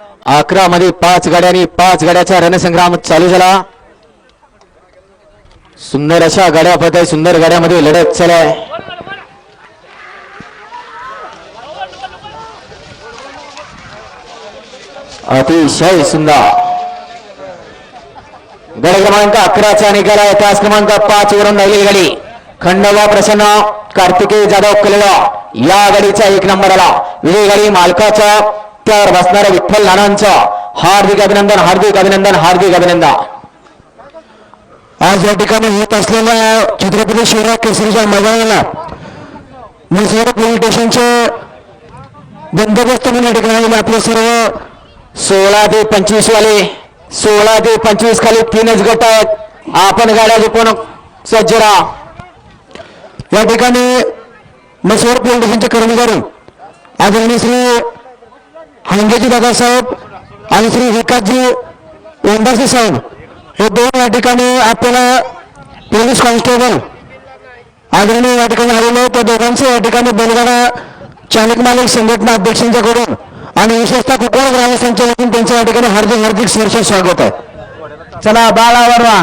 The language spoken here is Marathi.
अकरा मध्ये पाच गाड्यांनी पाच गाड्याचा रणसंग्राम चालू झाला. सुंदर अशा गाड्या पत आहे सुंदर गाड्यामध्ये लढत चालू आहे. अतिशय सुंदर. गड क्रमांक अकराचा निकाल आहे. त्याच क्रमांक पाच वरून राहिलेली गाडी. खंडोबा प्रसन्न कार्तिकेय जाधव कलेला. या गाडीचा एक नंबर आला. विजय गाडी मालकाचा त्यावर बसणाऱ्या विठ्ठल नानांचं हार्दिक अभिनंदन हार्दिक अभिनंदन हार्दिक अभिनंदन. आज या ठिकाणी होत असलेल्या छत्रपती शिवराज केसरीच्या मैदानाला म्हैसवाड पोलीस स्टेशनचे बंदोबस्त म्हणून या ठिकाणी आपले सर्व सोळा ते पंचवीस वाले सोळा ते पंचवीस खाली तीनच गट आहेत. आपण गाड्या झोपून सज्ज राहा. या ठिकाणी म्हैसवाड पोलीस स्टेशनचे कर्मचारी आदरणीय श्री हांगेजी दादासाहेब आणि श्री विकासजी ओंडासे साहेब हे दोन या ठिकाणी आपल्याला पोलीस कॉन्स्टेबल आदरणीय या ठिकाणी आलेले त्या दोघांचे या ठिकाणी बैलगाडा चालक मालक संघटना अध्यक्षांच्याकडून आणि विशेषतः कुकवाड ग्रामस्थांच्या वतीने त्यांच्या या ठिकाणी हार्दिक हार्दिक सहर्ष स्वागत आहे. चला बाळा वरवा